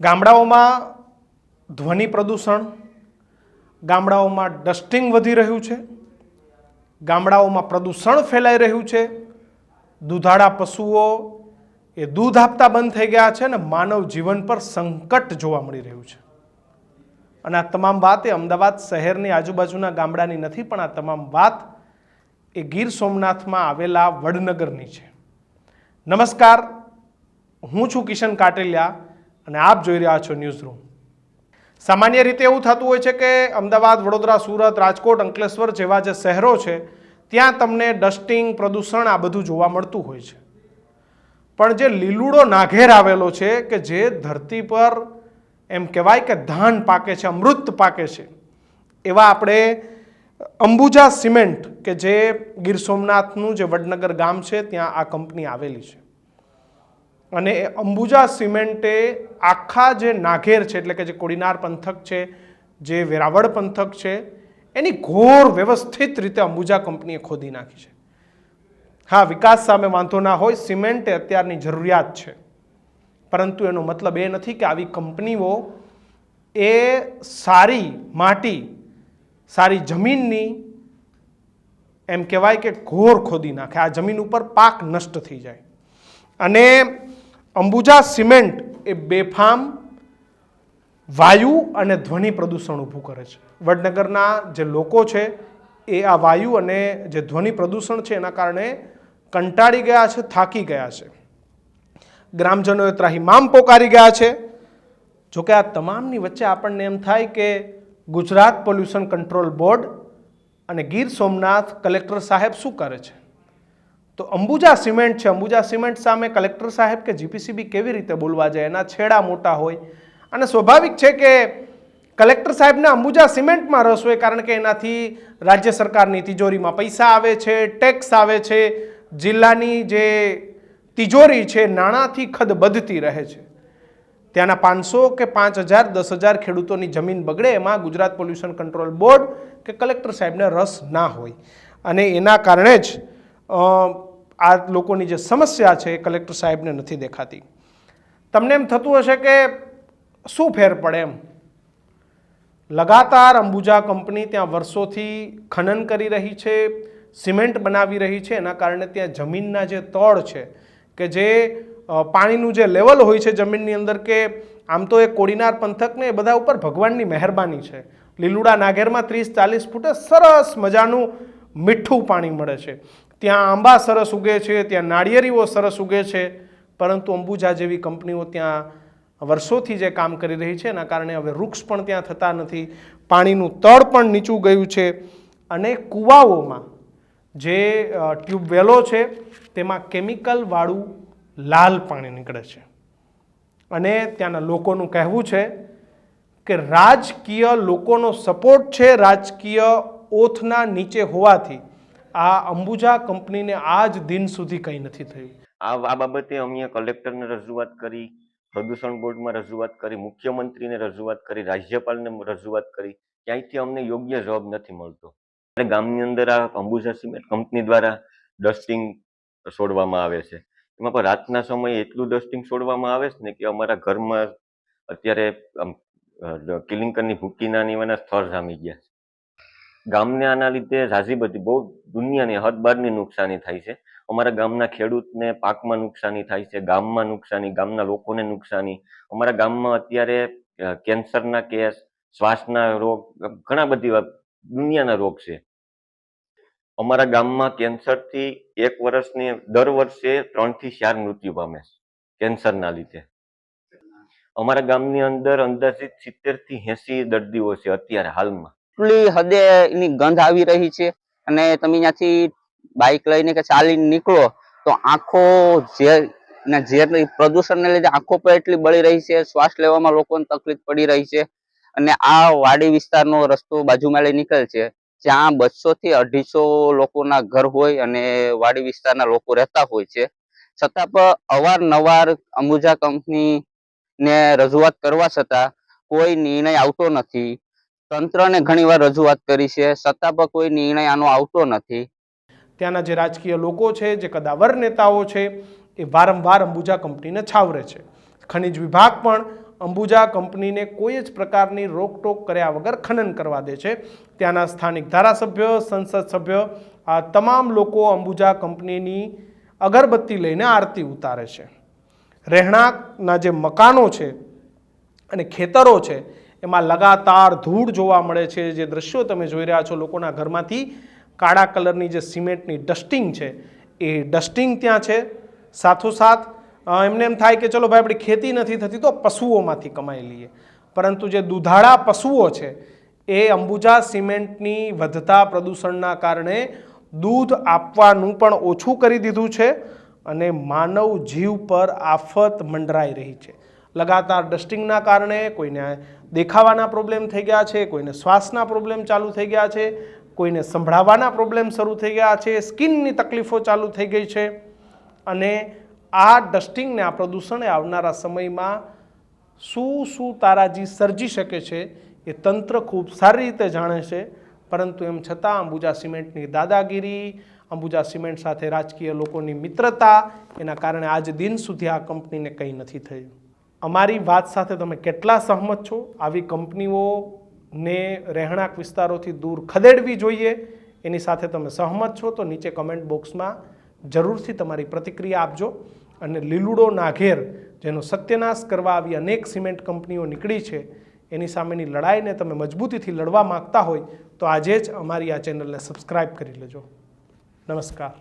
ગામડાઓમાં ધ્વનિ પ્રદૂષણ, ગામડાઓમાં ડસ્ટિંગ વધી રહ્યું છે, ગામડાઓમાં પ્રદૂષણ ફેલાઈ રહ્યું છે, દૂધાળા પશુઓ એ દૂધ આપતા બંધ થઈ ગયા છે અને માનવ જીવન પર સંકટ જોવા મળી રહ્યું છે. અને આ તમામ વાત એ અમદાવાદ શહેરની આજુબાજુના ગામડાની નથી, પણ આ તમામ વાત એ ગીર સોમનાથમાં આવેલા વડનગરની છે. નમસ્કાર, હું છું કિશન કાટેલિયા. અને આપ જોઈ રહ્યા છો ન્યૂઝ રૂમ સામાન્ય રીતે એવું થતું હોય છે કે અમદાવાદ, વડોદરા, સુરત, રાજકોટ, અંકલેશ્વર જેવા જે શહેરો છે, ત્યાં તમને ડસ્ટિંગ પ્રદૂષણ આ બધું જોવા મળતું હોય છે. પણ જે લીલુડો નાઘેર આવેલો છે કે જે ધરતી પર એમ કહેવાય કે ધાન પાકે છે, અમૃત પાકે છે, એવા આપણે અંબુજા સિમેન્ટ કે જે ગીર સોમનાથનું જે વડનગર ગામ છે, ત્યાં આ કંપની આવેલી છે. અને એ અંબુજા સિમેન્ટે આખા જે નાઘેર છે, એટલે કે જે કોડીનાર પંથક છે, જે વેરાવળ પંથક છે, એની ઘોર વ્યવસ્થિત રીતે અંબુજા કંપનીએ ખોદી નાખી છે. હા, વિકાસ સામે વાંધો ના હોય, સિમેન્ટ એ અત્યારની જરૂરિયાત છે. પરંતુ એનો મતલબ એ નથી કે આવી કંપનીઓ એ સારી માટી, સારી જમીનની એમ કહેવાય કે ઘોર ખોદી નાખે. આ જમીન ઉપર પાક નષ્ટ થઈ જાય. અને અંબુજા સિમેન્ટ એ બેફામ વાયુ અને ધ્વનિ પ્રદૂષણ ઊભું કરે છે. વડનગરના જે લોકો છે, એ આ વાયુ અને જે ધ્વનિ પ્રદૂષણ છે, એના કારણે કંટાળી ગયા છે, થાકી ગયા છે. ગ્રામજનોએ ત્રાહિમામ પોકારી ગયા છે. જોકે આ તમામની વચ્ચે આપણને એમ થાય કે ગુજરાત પોલ્યુશન કંટ્રોલ બોર્ડ અને ગીર સોમનાથ કલેક્ટર સાહેબ શું કરે છે? તો અંબુજા સિમેન્ટ છે. અંબુજા સિમેન્ટ સામે કલેક્ટર સાહેબ કે જીપીસીબી કેવી રીતે બોલવા જાય, એના છેડા મોટા હોય. અને સ્વાભાવિક છે કે કલેક્ટર સાહેબને અંબુજા સિમેન્ટમાં રસ હોય કારણ કે એનાથી રાજ્ય સરકારની તિજોરીમાં પૈસા આવે છે ટેક્સ આવે છે. જિલ્લાની જે તિજોરી છે, નાણાંથી ખદ બધતી રહે છે. ત્યાંના પાંચસો કે પાંચ હજાર, દસ હજાર ખેડૂતોની જમીન બગડે એમાં ગુજરાત પોલ્યુશન કંટ્રોલ બોર્ડ કે કલેક્ટર સાહેબને રસ ના હોય. અને એના કારણે જ આ લોકોની જે સમસ્યા છે એ કલેક્ટર સાહેબને નથી દેખાતી. તમને એમ થતું હશે કે શું ફેર પડે એમ? લગાતાર અંબુજા કંપની ત્યાં વર્ષોથી ખનન કરી રહી છે, સિમેન્ટ બનાવી રહી છે, એના કારણે ત્યાં જમીનના જે તળ છે, કે જે પાણીનું જે લેવલ હોય છે જમીનની અંદર કે આમ તો એ કોડીનાર પંથકને એ બધા ઉપર ભગવાનની મહેરબાની છે. લીલુડા નાગેરમાં ત્રીસ ચાલીસ ફૂટે સરસ મજાનું મીઠું પાણી મળે છે. ત્યાં આંબા સરસ ઉગે છે, ત્યાં નાળિયેરીઓ સરસ ઉગે છે, પરંતુ અંબુજા જેવી કંપનીઓ ત્યાં વર્ષોથી જે કામ કરી રહી છે, એના કારણે હવે વૃક્ષ પણ ત્યાં થતા નથી, પાણીનું તળ પણ નીચું ગયું છે. અને કૂવાઓમાં જે ટ્યુબવેલો છે, તેમાં કેમિકલવાળું લાલ પાણી નીકળે છે. અને ત્યાંના લોકોનું કહેવું છે કે રાજકીય લોકોનો સપોર્ટ છે, રાજકીય ઓથના નીચે હોવાથી. આ અંબુજા કંપનીને આજ દિન સુધી કંઈ નથી થયું. આ આ બાબતે અમે કલેક્ટરને રજૂઆત કરી, પ્રદૂષણ બોર્ડમાં રજૂઆત કરી, મુખ્યમંત્રીને રજૂઆત કરી, રાજ્યપાલને રજૂઆત કરી. ક્યાંયથી અમને યોગ્ય જવાબ નથી મળતો. અને ગામની અંદર આ અંબુજા સિમેન્ટ કંપની દ્વારા ડસ્ટિંગ છોડવામાં આવે છે. એમાં પણ રાતના સમયે એટલું ડસ્ટિંગ છોડવામાં આવે છે ને કે અમારા ઘરમાં અત્યારે કિલિંકરની ભૂકીના નાની એવાના સ્થળ જામી ગયા છે. ગામને આના લીધે ઝાઝી બધી બહુ દુનિયાની હદ નુકસાની થાય છે. અમારા ગામના ખેડૂતને પાકમાં નુકસાની થાય છે, ગામમાં નુકસાની, ગામના લોકોને નુકસાની. અમારા ગામમાં અત્યારે કેન્સરના કેસ, શ્વાસના રોગ, ઘણા બધી દુનિયાના રોગ છે. અમારા ગામમાં કેન્સરથી એક વર્ષની, દર વર્ષે ત્રણથી ચાર મૃત્યુ પામે છે, કેન્સરના લીધે. અમારા ગામની અંદર અંદાજિત સિત્તેરથી એસી દર્દીઓ છે અત્યારે હાલમાં. એટલી હદે એની ગંધ આવી રહી છે. અને તમે ત્યાંથી બાઇક લઈને કે ચાલીને નીકળો, તો આંખો ઝેર અને પ્રદૂષણને લીધે આંખો પણ એટલી બળી રહી છે, શ્વાસ લેવામાં લોકોને તકલીફ પડી રહી છે. અને આ વાડી વિસ્તારનો રસ્તો બાજુમાં લઈ નીકળે છે, જ્યાં બસો થી અઢીસો લોકોના ઘર હોય અને વાડી વિસ્તારના લોકો રહેતા હોય છે. છતાં પણ અવારનવાર અંબુજા કંપની ને રજૂઆત કરવા છતાં કોઈ નિર્ણય આવતો નથી. તંત્રને ઘણીવાર રજૂઆત કરી છે. છતાં પણ કોઈ નિર્ણય આનો આવતો નથી. ત્યાંના જે રાજકીય લોકો છે, જે કદાવર નેતાઓ છે, એ વારંવાર અંબુજા કંપનીને છાવરે છે. ખનિજ વિભાગ પણ અંબુજા કંપનીને કોઈ જ પ્રકારની રોકટોક કર્યા વગર ખનન કરવા દે છે. ત્યાંના સ્થાનિક ધારાસભ્ય, સંસદ સભ્ય, આ તમામ લોકો અંબુજા કંપનીની અગરબત્તી લઈને આરતી ઉતારે છે. રહેણાંકના જે મકાનો છે અને ખેતરો છે એમાં લગાતાર ધૂળ જોવા મળે છે. જે દ્રશ્યો તમે જોઈ રહ્યા છો લોકોના ઘરમાંથી, કાળા કલરની જે સિમેન્ટની ડસ્ટિંગ છે, એ ડસ્ટિંગ ત્યાં છે. સાથોસાથ એમને એમ થાય કે ચલો ભાઈ, આપણી ખેતી નથી થતી તો પશુઓમાંથી કમાઈ લઈએ. પરંતુ જે દુધાળા પશુઓ છે, એ અંબુજા સિમેન્ટની વધતા પ્રદૂષણના કારણે દૂધ આપવાનું પણ ઓછું કરી દીધું છે અને માનવ જીવ પર આફત મંડરાઈ રહી છે. લગાતાર ડસ્ટિંગના કારણે કોઈને દેખાવાના પ્રોબ્લેમ થઈ ગયા છે, કોઈને શ્વાસના પ્રોબ્લેમ ચાલુ થઈ ગયા છે, કોઈને સંભળાવાના પ્રોબ્લેમ શરૂ થઈ ગયા છે, સ્કિનની તકલીફો ચાલુ થઈ ગઈ છે. અને આ ડસ્ટિંગને આ પ્રદૂષણે આવનારા સમયમાં શું શું તારાજી સર્જી શકે છે એ તંત્ર ખૂબ સારી રીતે જાણે છે. પરંતુ એમ છતાં અંબુજા સિમેન્ટની દાદાગીરી, અંબુજા સિમેન્ટ સાથે રાજકીય લોકોની મિત્રતા, એના કારણે આજ દિન સુધી આ કંપનીને કંઈ નથી થયું. અમારી વાત સાથે તમે કેટલા સહમત છો? આવી કંપનીઓને રહેણાંક વિસ્તારોથી દૂર ખદેડવી જોઈએ. એની સાથે તમે સહમત છો તો નીચે કમેન્ટ બોક્સમાં જરૂરથી તમારી પ્રતિક્રિયા આપજો. અને લીલુડો નાઘેર, જેનો સત્યનાશ કરવા આવી અનેક સિમેન્ટ કંપનીઓ નીકળી છે, એની સામેની લડાઈને તમે મજબૂતીથી લડવા માંગતા હોય તો આજે જ અમારી આ ચેનલને સબસ્ક્રાઈબ કરી લેજો. નમસ્કાર.